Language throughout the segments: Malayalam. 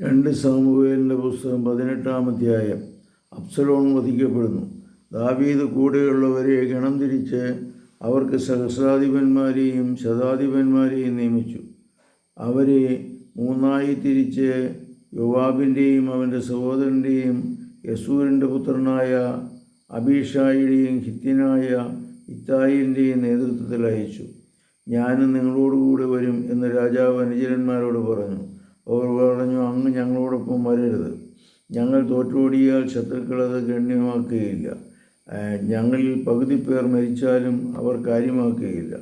രണ്ട് സാമുവേലിന്റെ പുസ്തകം പതിനെട്ടാം അധ്യായം. അപ്സലോൺ വധിക്കപ്പെടുന്നു. ദാവീദ് കൂടെയുള്ളവരെ ഗണം തിരിച്ച് അവർക്ക് സഹസ്രാധിപന്മാരെയും ശതാധിപന്മാരെയും നിയമിച്ചു. അവരെ മൂന്നായി തിരിച്ച് യുവാബിന്റെയും അവന്റെ സഹോദരന്റെയും യസൂരിന്റെ പുത്രനായ അബീഷായിയുടെയും ഹിത്യനായ ഇത്തായിന്റെയും നേതൃത്വത്തിൽ അയച്ചു. ഞാനും നിങ്ങളോടുകൂടെ വരും എന്ന് രാജാവ് അനുചരന്മാരോട് പറഞ്ഞു. അവർ അങ്ങ് ഞങ്ങളോടൊപ്പം വരരുത്. ഞങ്ങൾ തോറ്റോടിയാൽ ശത്രുക്കളത് ഗണ്യമാക്കുകയില്ല. ഞങ്ങളിൽ പകുതി പേർ മരിച്ചാലും അവർ കാര്യമാക്കുകയില്ല.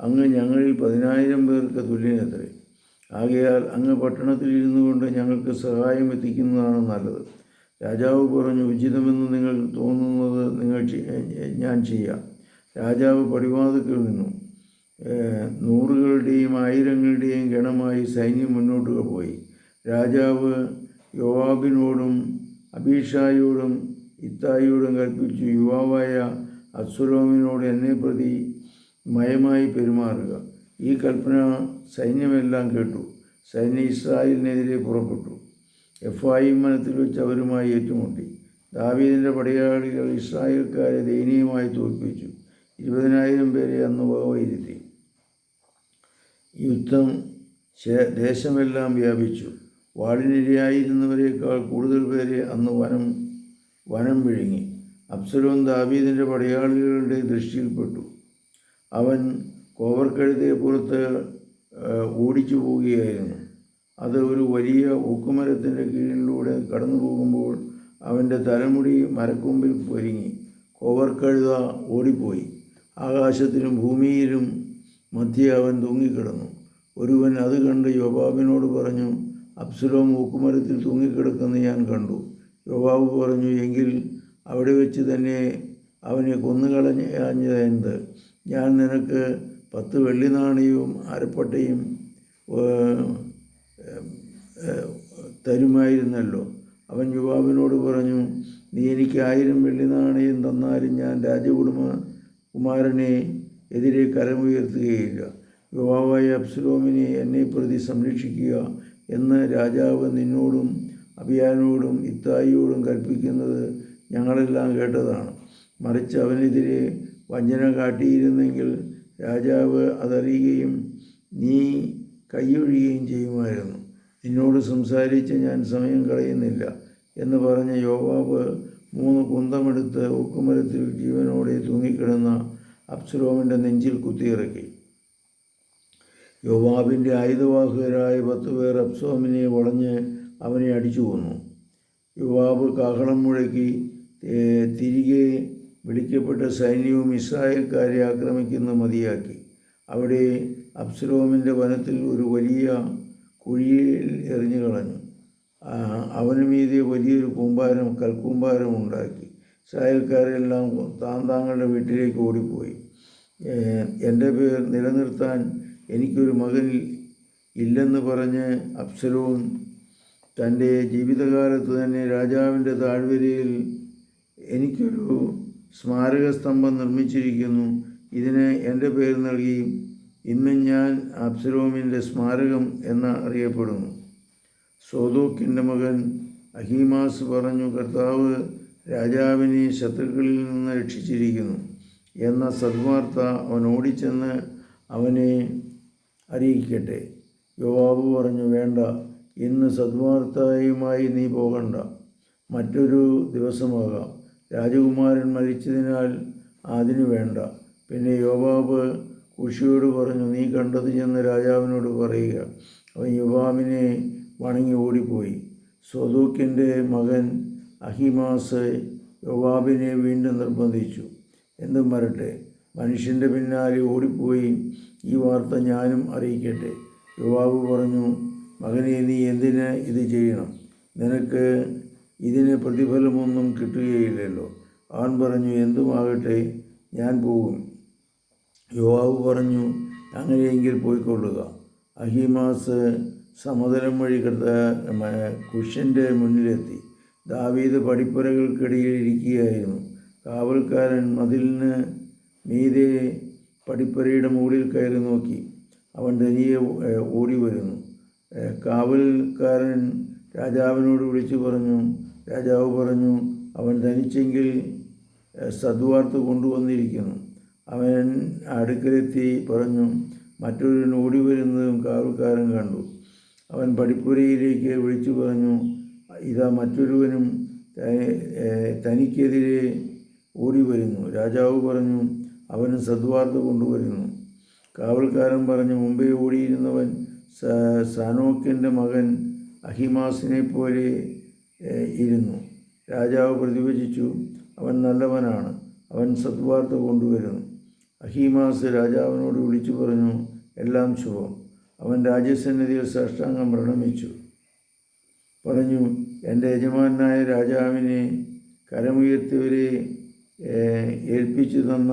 അങ്ങ് ഞങ്ങളിൽ പതിനായിരം പേർക്ക് തുല്യനത്രേ. ആകയാൽ അങ്ങ് പട്ടണത്തിൽ ഇരുന്നു കൊണ്ട് ഞങ്ങൾക്ക് സഹായം എത്തിക്കുന്നതാണ് നല്ലത്. രാജാവ് പറഞ്ഞു ഉചിതമെന്ന് നിങ്ങൾ തോന്നുന്നത് നിങ്ങൾ ഞാൻ ചെയ്യാം. രാജാവ് പടിവാതുക്കൾ നിന്നു. നൂറുകളുടെയും ആയിരങ്ങളുടെയും ഗണമായി സൈന്യം മുന്നോട്ട് പോയി. രാജാവ് യോവാബിനോടും അബീഷായോടും ഇത്തായിയോടും കൽപ്പിച്ചു യുവാവായ അസുരോമിനോട് എന്നെ പ്രതി മയമായി പെരുമാറുക. ഈ കൽപ്പന സൈന്യമെല്ലാം കേട്ടു. സൈന്യം ഇസ്രായേലിനെതിരെ പുറപ്പെട്ടു. എഫായിം വനത്തിൽ വെച്ച് അവരുമായി ഏറ്റുമുട്ടി. ദാവീദിന്റെ പടയാളികൾ ഇസ്രായേൽക്കാരെ ദയനീയമായി തോൽപ്പിച്ചു. ഇരുപതിനായിരം പേരെ അന്ന് വകവയിരുത്തി യുദ്ധം ദേശമെല്ലാം വ്യാപിച്ചു. വാളിനിരയായിരുന്നവരേക്കാൾ കൂടുതൽ പേരെ അന്ന് വനം വനം വിഴുങ്ങി. അബ്സലോം ദാവീദിന്റെ പടയാളികളുടെ ദൃഷ്ടിയിൽപ്പെട്ടു. അവൻ കോവർക്കഴുതയെ പുറത്ത് ഓടിച്ചു പോവുകയായിരുന്നു. അത് ഒരു വലിയ ഊക്കുമരത്തിന്റെ കീഴിലൂടെ കടന്നു പോകുമ്പോൾ അവന്റെ തലമുടി മരക്കൊമ്പിൽ പൊരുങ്ങി കോവർക്കഴുത ഓടിപ്പോയി. ആകാശത്തിലും ഭൂമിയിലും മധ്യേ അവൻ തൂങ്ങിക്കിടന്നു. ഒരുവൻ അത് കണ്ട് യോബാബിനോട് പറഞ്ഞു അബ്സലോം മൂക്കുമരത്തിൽ തൂങ്ങിക്കിടക്കുന്ന ഞാൻ കണ്ടു. യുവാവ് പറഞ്ഞു എങ്കിൽ അവിടെ വെച്ച് തന്നെ അവനെ കൊന്നുകളഞ്ഞത് ഞാൻ നിനക്ക് പത്ത് വെള്ളി നാണയവും അരപ്പട്ടയും തരുമായിരുന്നല്ലോ. അവൻ യുവാവിനോട് പറഞ്ഞു നീ എനിക്ക് ആയിരം വെള്ളി നാണയം തന്നാലും ഞാൻ രാജകുടുംബ കുമാരനെ എതിരെ കരമുയർത്തുകയില്ല. യുവാവായ അബ്സലോമിനെ എന്നെ പ്രതി സംരക്ഷിക്കുക. എന്ന് രാജാവ് നിന്നോടും അഭിയാനോടും ഇത്തായിയോടും കൽപ്പിക്കുന്നത് ഞങ്ങളെല്ലാം കേട്ടതാണ്. മറിച്ച് അവനെതിരെ വഞ്ചന കാട്ടിയിരുന്നെങ്കിൽ രാജാവ് അതറിയുകയും നീ കൈയൊഴിയുകയും ചെയ്യുമായിരുന്നു. നിന്നോട് സംസാരിച്ച് ഞാൻ സമയം കളയുന്നില്ല എന്ന് പറഞ്ഞ യോവാബ് മൂന്ന് കുന്തമെടുത്ത് ഉക്കുമരത്തിൽ ജീവനോടെ തൂങ്ങിക്കിടന്ന അപ്സുരോമിന്റെ നെഞ്ചിൽ കുത്തിയിറക്കി. യോവാബിന്റെ ആയുധവാഹകരായ പത്ത് പേർ അബ്സോമിനെ വളഞ്ഞ് അവനെ അടിച്ചു കൊന്നു. യുവാബ് കാഹളം മുഴക്കി തിരികെ വിളിക്കപ്പെട്ട സൈന്യവും ഇസ്രായേൽക്കാരെ ആക്രമിക്കുന്ന മതിയാക്കി. അവിടെ അബ്സലോമിന്റെ വനത്തിൽ ഒരു വലിയ കുഴിയിൽ എറിഞ്ഞു കളഞ്ഞു. അവന് മീതെ വലിയൊരു കൂമ്പാരം കൽക്കൂമ്പാരം ഉണ്ടാക്കി. ഇസ്രായേൽക്കാരെല്ലാം താൻ താങ്കളുടെ വീട്ടിലേക്ക് ഓടിപ്പോയി. എന്റെ പേർ നിലനിർത്താൻ എനിക്കൊരു മകൻ ഇല്ലെന്ന് പറഞ്ഞ് അപ്സരവും തന്റെ ജീവിതകാലത്ത് തന്നെ രാജാവിന്റെ താഴ്വരയിൽ എനിക്കൊരു സ്മാരക സ്തംഭം നിർമ്മിച്ചിരിക്കുന്നു. ഇതിന് എന്റെ പേര് നൽകി ഇന്ന് ഞാൻ അബ്സലോമിന്റെ സ്മാരകം എന്ന് അറിയപ്പെടുന്നു. സോദോക്കിന്റെ മകൻ അഹീമാസ് പറഞ്ഞു കർത്താവ് രാജാവിനെ ശത്രുക്കളിൽ നിന്ന് രക്ഷിച്ചിരിക്കുന്നു എന്ന സദ്വാർത്ത അവൻ ഓടിച്ചെന്ന് അവനെ അറിയിക്കട്ടെ. യോവാബ് പറഞ്ഞു വേണ്ട ഇന്ന് സദ്വാർത്തയുമായി നീ പോകണ്ട. മറ്റൊരു ദിവസമാകാം. രാജകുമാരൻ മരിച്ചതിനാൽ അതിനു വേണ്ട. പിന്നെ യോവാബ് കുഷിയോട് പറഞ്ഞു നീ കണ്ടത് ചെന്ന് രാജാവിനോട് പറയുക. അവൻ യുവാമിനെ വണങ്ങി ഓടിപ്പോയി. സ്വദൂക്കിന്റെ മകൻ അഹിമാസ് യോവാബിനെ വീണ്ടും നിർബന്ധിച്ചു. എന്തും വരട്ടെ. മനുഷ്യന്റെ പിന്നാലെ ഓടിപ്പോയി. ഈ വാർത്ത ഞാനും അറിയിക്കട്ടെ. യുവാവ് പറഞ്ഞു മകനെ നീ എന്തിന് ഇത് ചെയ്യണം? നിനക്ക് ഇതിന് പ്രതിഫലമൊന്നും കിട്ടുകയില്ലല്ലോ. അവൻ പറഞ്ഞു എന്തുമാകട്ടെ ഞാൻ പോകും. യുവാവ് പറഞ്ഞു അങ്ങനെയെങ്കിൽ പോയിക്കൊള്ളുക. അഹിമാസ് സമതലം വഴി കട കുഷ്യന്റെ മുന്നിലെത്തി. ദാവീദ് പടിപ്പുരകൾക്കിടയിൽ ഇരിക്കുകയായിരുന്നു. കാവൽക്കാരൻ മതിലിന് മീതെ പടിപ്പുരയുടെ മുകളിൽ കയറി നോക്കി. അവൻ ഏഹ്, ഓടി വരുന്നു. കാവൽക്കാരൻ രാജാവിനോട് വിളിച്ചു പറഞ്ഞു. രാജാവ് പറഞ്ഞു അവൻ തനിച്ചെങ്കിൽ ഏഹ്, സദ്വാർത്ത കൊണ്ടുവന്നിരിക്കുന്നു. അവൻ അടുക്കലെത്തി പറഞ്ഞു മറ്റൊരുവൻ ഓടി വരുന്നതും കാവൽക്കാരൻ കണ്ടു. അവൻ പടിപ്പുരയിലേക്ക് വിളിച്ചു പറഞ്ഞു ഇതാ മറ്റൊരുവനും തനിക്കെതിരെ ഓടി വരുന്നു. രാജാവ് പറഞ്ഞു അവനും സദ്വാർത്ത കൊണ്ടുവരുന്നു. കാവൽക്കാരൻ പറഞ്ഞു മുമ്പേ ഓടിയിരുന്നവൻ സാനോക്കിന്റെ മകൻ അഹിമാസിനെ പോലെ ഇരുന്നു. രാജാവ് പ്രതിഭജിച്ചു അവൻ നല്ലവനാണ് അവൻ സദ്വാർത്ത കൊണ്ടുവരുന്നു. അഹിമാസ് രാജാവിനോട് വിളിച്ചു പറഞ്ഞു എല്ലാം ശുഭം. അവൻ രാജസന്നിധിയിൽ സാഷ്ടാംഗം പ്രണമിച്ചു. പറഞ്ഞു എന്റെ യജമാനായ രാജാവിനെ കരമുയർത്തിയവരെ ഏൽപ്പിച്ചു തന്ന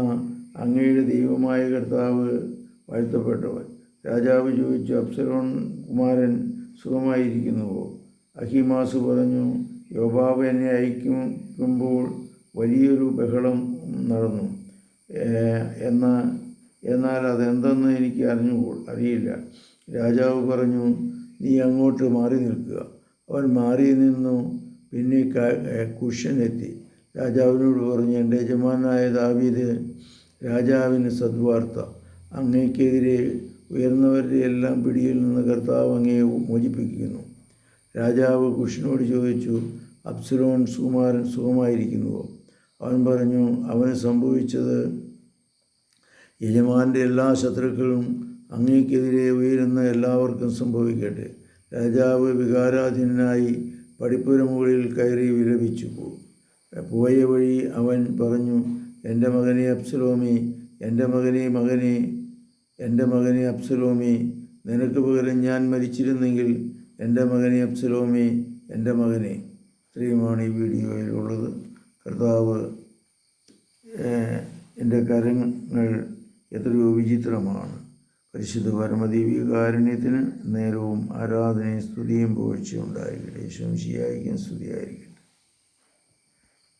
അങ്ങയുടെ ദൈവമായ കർത്താവ് വാഴ്ത്തപ്പെട്ടവൻ. രാജാവ് ചോദിച്ചു അപ്സരോൺ കുമാരൻ സുഖമായിരിക്കുന്നുവോ? അഹിമാസ് പറഞ്ഞു യോബാബ് എന്നെ അയക്കുമ്പോൾ വലിയൊരു ബഹളം നടന്നു. എന്ന എന്നാൽ അതെന്തെന്ന് എനിക്ക് അറിഞ്ഞുകൂൾ അറിയില്ല. രാജാവ് പറഞ്ഞു നീ അങ്ങോട്ട് മാറി നിൽക്കുക. അവൻ മാറി നിന്നു പിന്നെ കുഷ്യനെത്തി രാജാവിനോട് പറഞ്ഞു എന്റെ യജമാനായ ദാവീദ് രാജാവിന് സദ്വാർത്ത. അങ്ങേക്കെതിരെ ഉയർന്നവരുടെ എല്ലാം പിടിയിൽ നിന്ന് കർത്താവ് അങ്ങയെ മോചിപ്പിക്കുന്നു. രാജാവ് കുഷിനോട് ചോദിച്ചു അബ്സലോൺ സുകുമാരൻ സുഖമായിരിക്കുന്നുവോ? അവൻ പറഞ്ഞു അവന് സംഭവിച്ചത് യജമാന്റെ എല്ലാ ശത്രുക്കളും അങ്ങേക്കെതിരെ ഉയരുന്ന എല്ലാവർക്കും സംഭവിക്കട്ടെ. രാജാവ് വികാരാധീനായി പടിപ്പുര മുകളിൽ കയറി വിലപിച്ചു പോയ വഴി അവൻ പറഞ്ഞു എന്റെ മകനെ അപ്സലോമി എന്റെ മകനെ മകനെ എന്റെ മകനെ അപ്സലോമി നിനക്ക് പകരം ഞാൻ മരിച്ചിരുന്നെങ്കിൽ എന്റെ മകനെ അപ്സലോമി എന്റെ മകനെ. ഇത്രയുമാണ് ഈ വീഡിയോയിലുള്ളത്. കർത്താവ് എന്റെ കരങ്ങൾ എത്രയോ വിചിത്രമാണ്. പരിശുദ്ധ പരമദീവികാരുണ്യത്തിന് നേരവും ആരാധനയും സ്തുതിയും പുകഴ്ചയും ഉണ്ടായിരിക്കട്ടെ. ശംശിയായിരിക്കും സ്തുതിയായിരിക്കട്ടെ.